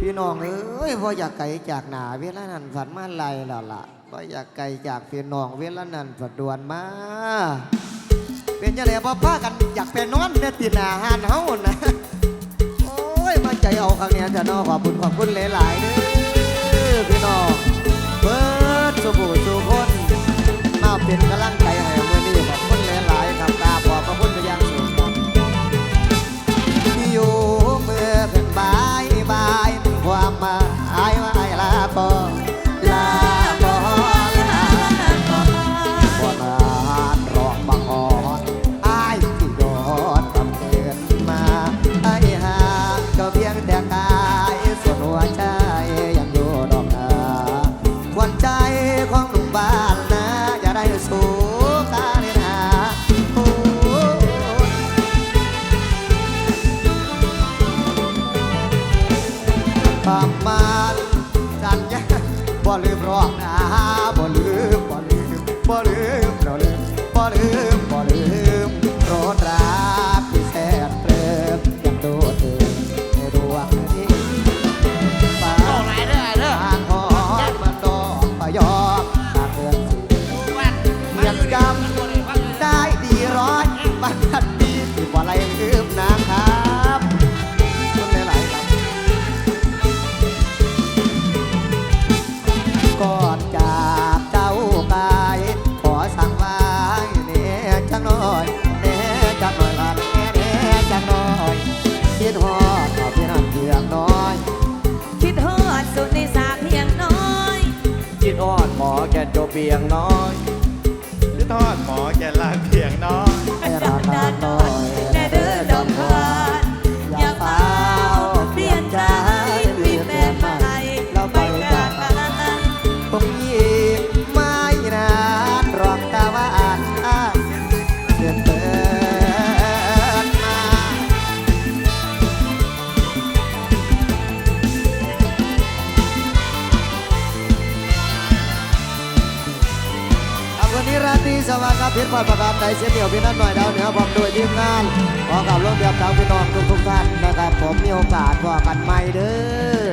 พี่น้องเอ้ยว่าอยากไกลจากหนาเวลานั้นฝันมาไลแล้วล่ะว่าอยากไกลจากพี่น้องเวลานั้นฝันดวนมา เป็นยังไงพ่อป้ากันอยากไปนอนเนี่ตีหนาหานเฮานะโอ้ยมาใจเอาครั้งนี้จะน้อขอบคุณขอบคุณหลายๆเด้อพี่น้องเบิร์ดสบู่สุคนมาเป็นกำลังใจให้เมื่อนี้ครับ นโจเบียงน้อย อยประการใดเสียเหนียวพี่นั่นหน่อยดาวเหนือผมโดยทีมงานพร้อมกับรถเดียบทางพี่น้องทุกทุกท่านนะครับผมมีโอกาสพอกันใหม่เด้อ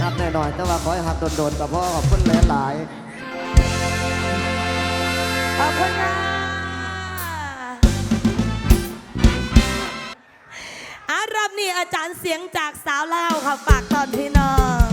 หับหน่อยๆแต่ว่าขอให้หักโดนๆกับพ่อขอบคุณหลายๆขอบคุณค่ะอารับนี่อาจารย์เสียงจากสาวเล่าค่ะฝากตอนพี่น้อง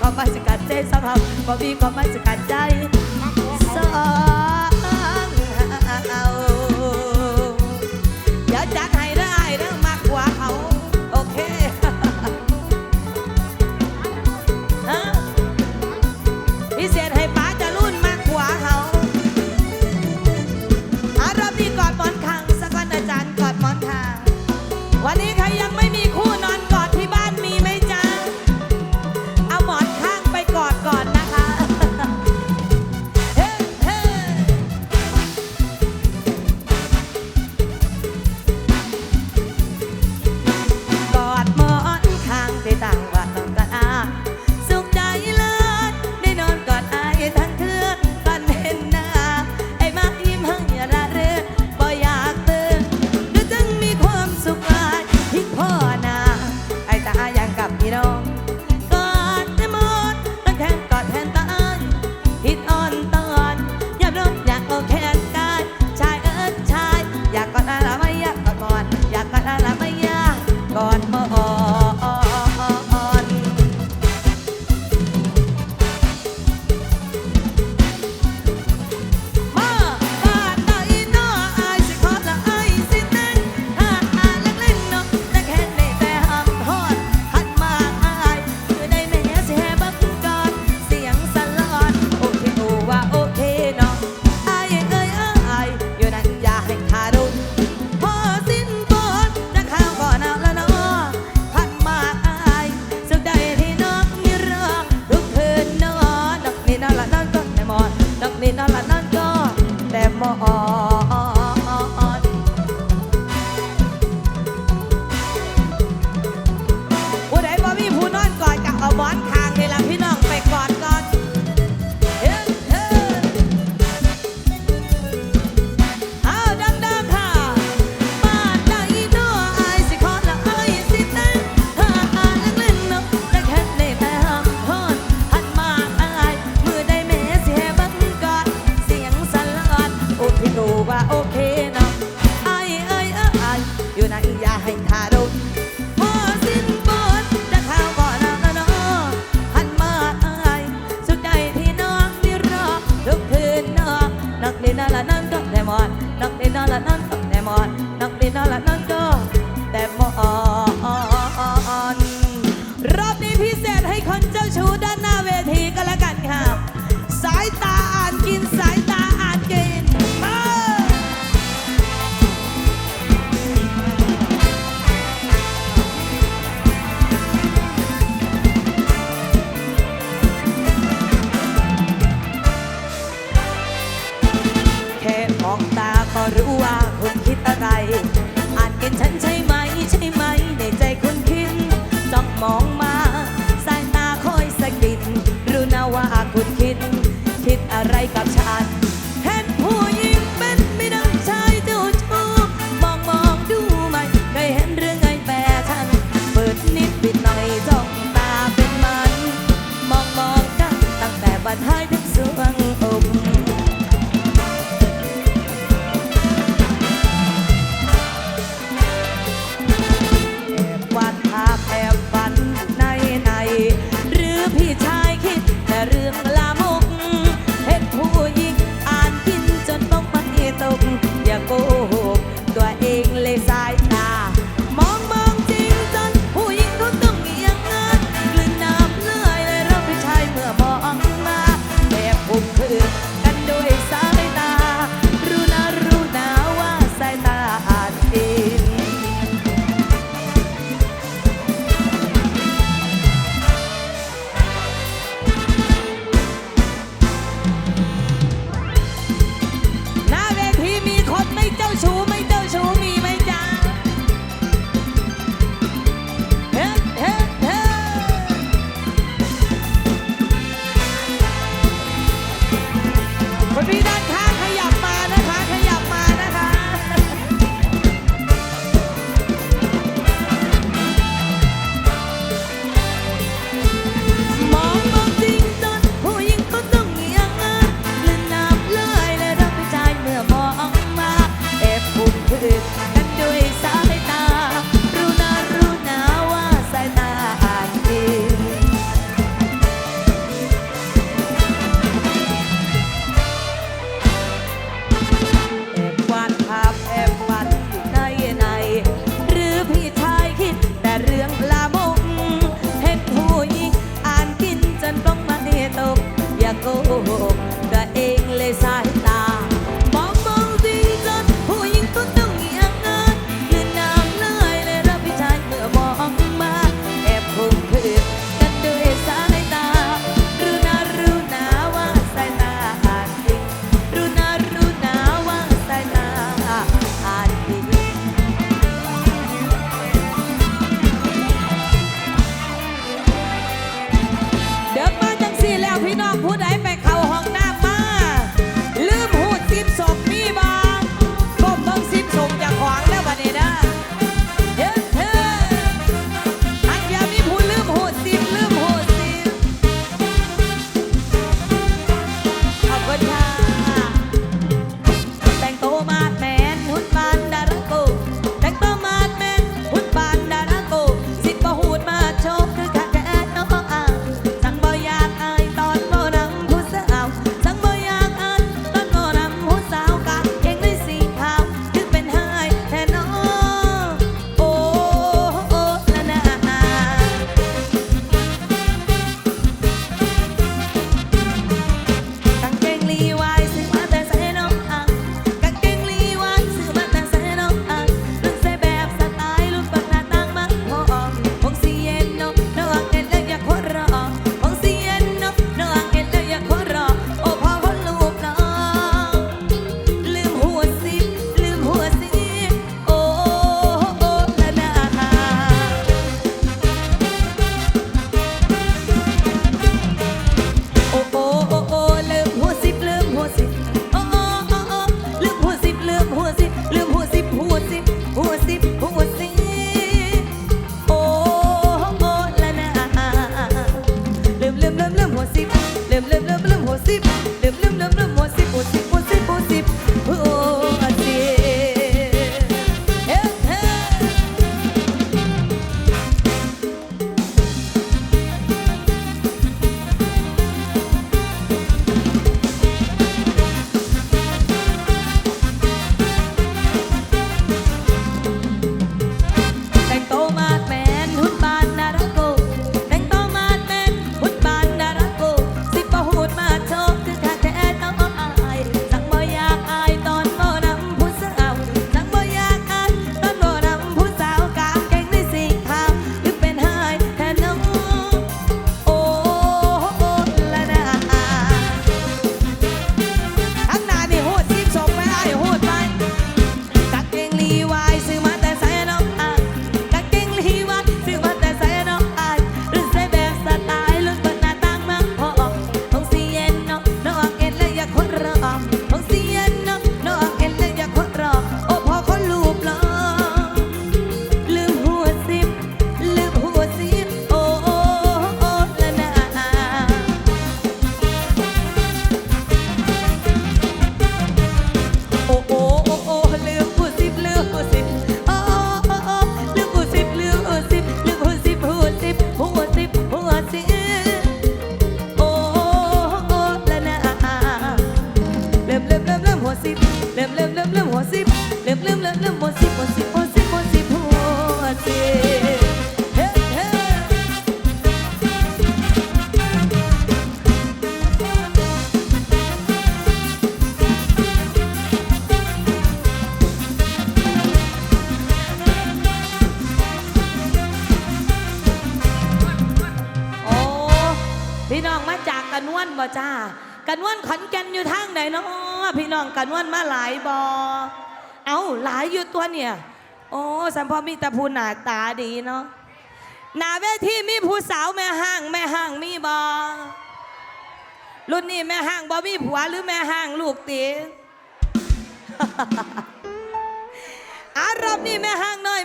ความหมายสกัดใจสภาพบ่มีความหมายสกัใจสอง ไเนี่ยโอ้สัมพ่อมีตะพูหนาตาดีเนาะหนาเวทีมีผู้สาวแม่ห้างแม่ห้างมีบอรุ่นนี้แม่ห้างบอมีผัวหรือแม่ห้างลูกตีอารอบนี่แม่ห้างหน่อย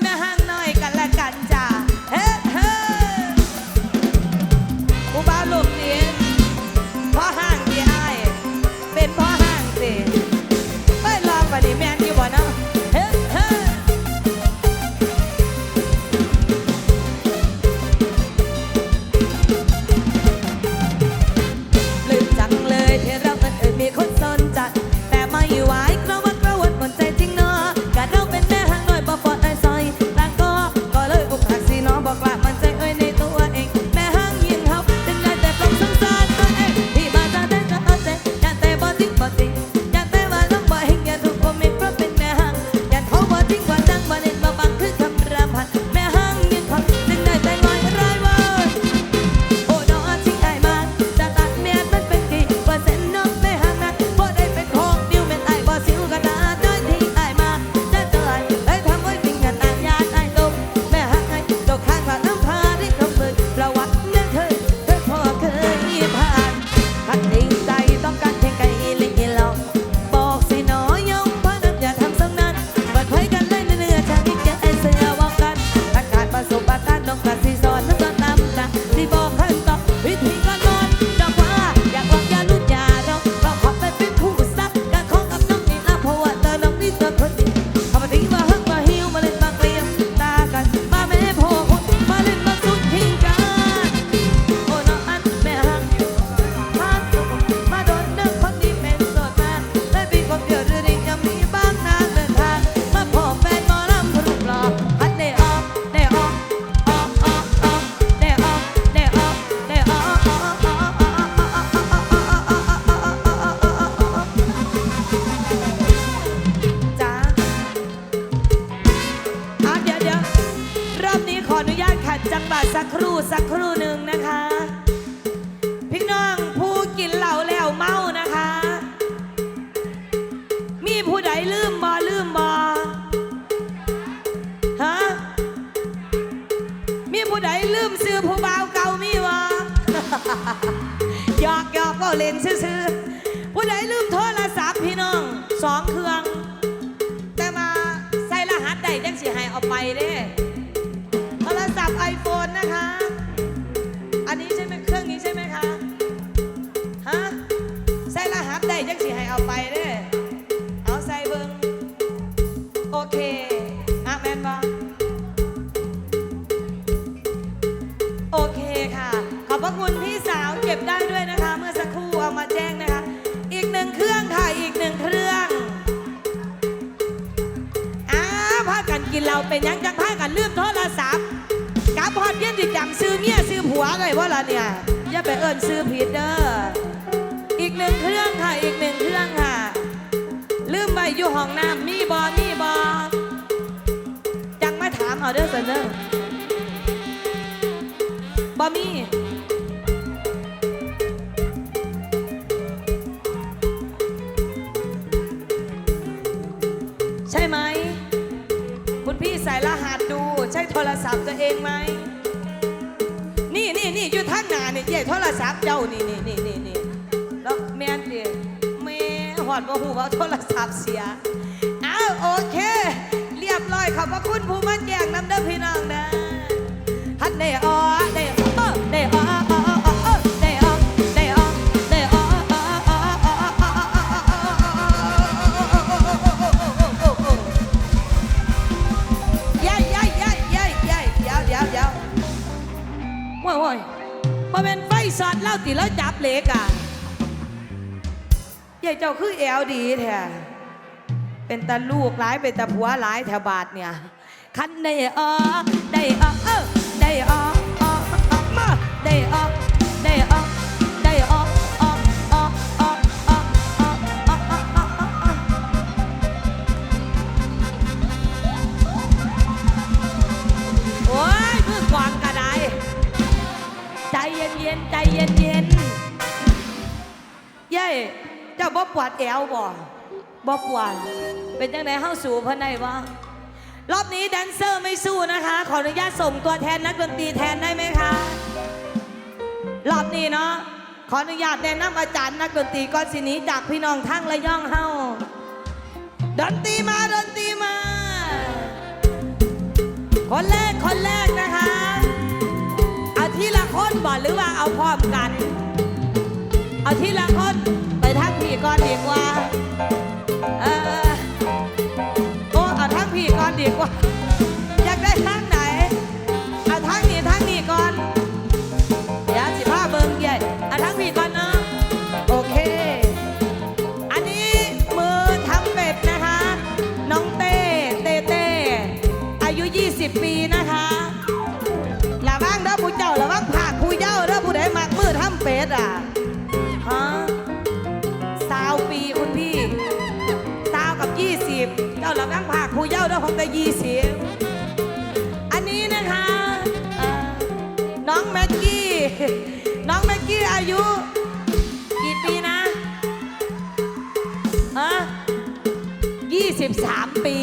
หยอกหยอกเราเล่นซื่อๆผู้ใดลืมโทรศัพท์พี่น้องสองเครื่อง แต่มาใส่รหัสใดจังสิให้เอาไปเด้ เราเป็นยังจังพากันลืมโทรศัพท์กลับพอดเย็นจิจำซื้อเมียซื้อผัวไงว่าล่ะเนี่ยอย่าไปเอิญซื้อผิดเด้ออีกหนึ่งเครื่องค่ะอีกหนึ่งเครื่องค่ะ ลืมไปอยู่ห้องน้ำมีบอมีบอจังไม่ถามเอาเด้อเสนอ ทรศัพท์ตัวเองไหม นี่นี่นี่อยู่ท่านหนานี่ใหญ่โทรศัพท์เจ้านี่นี่นี่นี่นี่แล้วแม่นดิแม่หอดบ่หูว่าโทรศัพท์เสียอ้าวโอเค เรียบร้อยขอบพระคุณผู้มั่นแจงน้ำเด้อพี่น้องนะทัดเน่ออ ที่เรจับเล็กอะยายเจ้าคือแอลดีแท้เป็นตาลูกหลายเป็นตาผัวหลายแถวบาทเนี่ย คันได้ออได้ออได้ออออมาได้ออ ยเจ้าบ่ปวดแอวบ่บ่ปวดเป็นจังไดเฮาสู่เพิ่นได้บ่รอบนี้แดนเซอร์ไม่สู้นะคะ ขออนุญาตส่งตัวแทนนักดนตรีแทนได้ไหมคะรอบนี้เนาะขออนุญาตแนะนำอาจารย์นักดนตรีก้อนสินี้จากพี่น้องทั้งระย่องเฮาดนตรีมาดนตรีมา คนแรกคนแรกนะคะ เอาทีละคนบ่หรือว่าเอาพร้อมกัน เอาทีละคน พี่ก่อนดีกว่า เออโอ้เอาทั้งพี่ก่อนดีกว่า วังผากผู้เจ้าเด้อของแต่20อันนี้นะคะน้องแม็กกี้ น้องแม็กกี้อายุ กี่ปีนะฮะ23ปี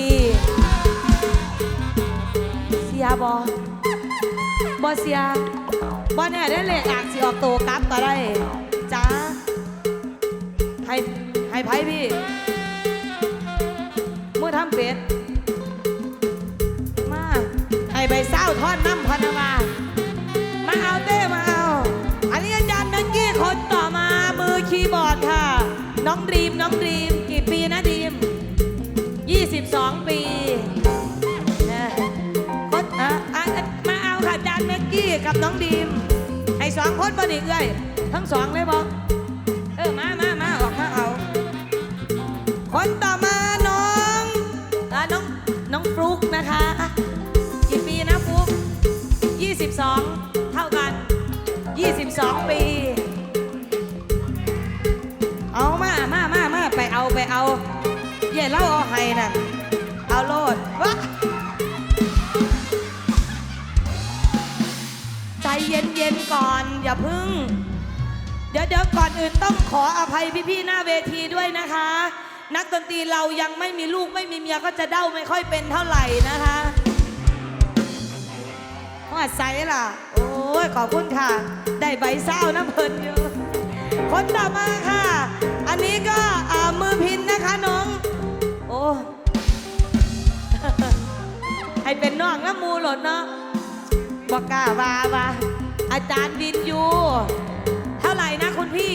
เสียบอบอเสียบอเนี่ยได้เลยอากสิออกโตวกลับก็ได้จ้าให้ให้ไพ่พี่ เมื่อทำเป็ด เศร้าทอดน้ำพนาวามาเอาเต้มาเอา อันนี้อาจารย์นักกี้คนต่อมามือคีย์บอร์ดค่ะ น้องดรีมน้องดรีมกี่ปีนะดรีม 22 ปีนะคนอะอะมาเอาค่ะอาจารย์แม็กกี้กับน้องดรีมให้สองคนบ่นี่เอ้ยทั้งสองเลยบ่เอ 22เท่ากัน 22 ปี เอามามามามาไปเอาไปเอาเย่เล่าเอาให้น่ะเอาโลดวะใจเย็นๆก่อน อย่าพึ่ง เดี๋ยวเดี๋ยวก่อนอื่นต้องขออภัยพี่ๆหน้าเวทีด้วยนะคะ นักดนตรีเรายังไม่มีลูกไม่มีเมียก็จะเด้าไม่ค่อยเป็นเท่าไหร่นะคะ ว่าไซล่ะ โอ้ยขอบคุณค่ะ ได้ใบเศร้านะเพิ่นอยู่คนต่อมาค่ะ อันนี้ก็มือพินนะคะน้อง โอ้ให้เป็นน้องนะมูหลดเนาะบอกกาวาวาอาจารย์วินยู เท่าไหร่นะคุณพี่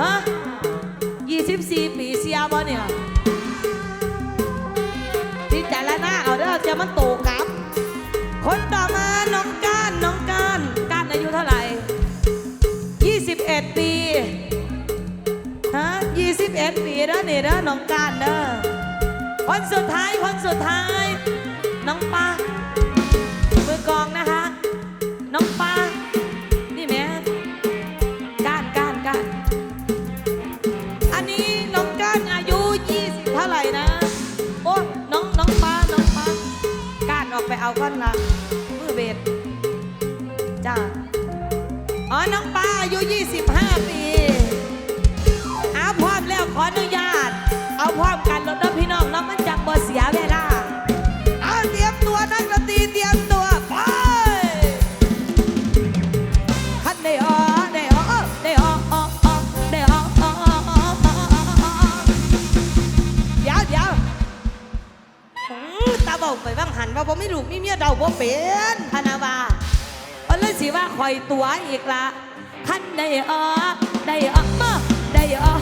ฮะ24ปีเสียบ่เนี่ยพิจารณาเอาเด้อจะมันโตกลับ คนต่อมาน้องก้านน้องก้านก้านอายุเท่าไหร่ 21 ปีฮะ21 ปีเด้อนี่เด้อน้องก้านเด้อคนสุดท้ายคนสุดท้าย น้องปา อายุ 25 ปีเอาพร้อมแล้วขออนุญาต เอาพร้อมกันรถเด้อพี่น้องเนาะมันจักบ่เสียเวลา เอาเตรียมตัวนักดนตรีเตรียมตัวไปคันได้ออได้ออได้ออออออได้อออออออเดี๋ยวเดี๋ยวหืมตาเบาไปบ้างหันว่าบ่ไม่ลูกมีเมียเดาบ่เป็นพนาวาเอาเลยสิว่าคอยตัวอีกละ คันได้ออได้ออได้ออ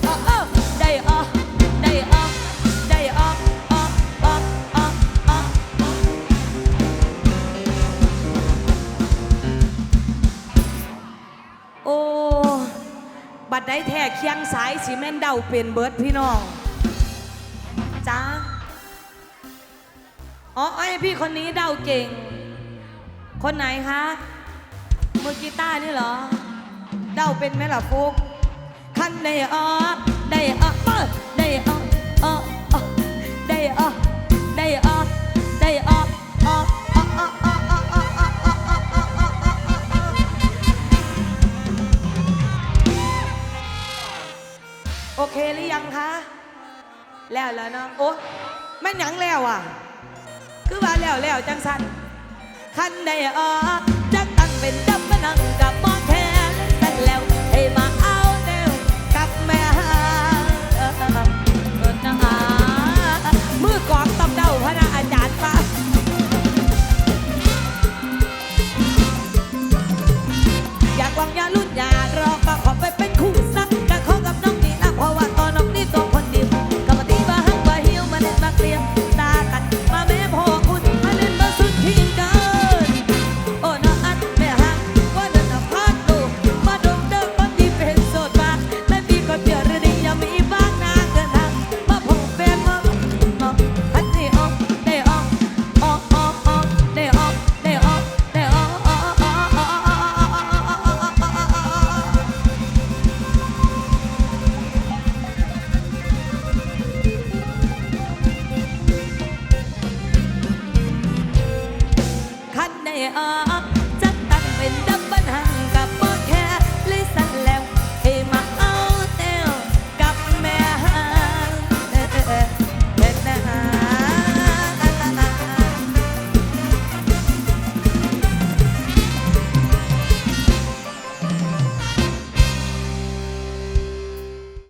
ได้ออได้ออได้ออโอ้บัดได้แท้เคียงสายสีเมนเดาเป็นเบิร์ดพี่น้องจ้าอ๋อไอพี่คนนี้เดาเก่ง คนไหนคะ มือกีตาร์นี่เหรอ เดาเป็นไหมล่ะฟุกคันได้ออได้ออได้ออออได้ออได้ออได้ออออโอเคหรือยังคะ แล้วแล้วเนาะโอ้ไม่หยังแล้วอะ คือว่าแล้วแล้วจังสันคันได้ออ เป็นดับมานังกับมองแทนนั่แล้วให้มาเอาแนวกับแม่เมือกองตำเดาพระอาจารย์ปะอยากวางยาลุ่นยารอปะขอไปเป็นคู่สัก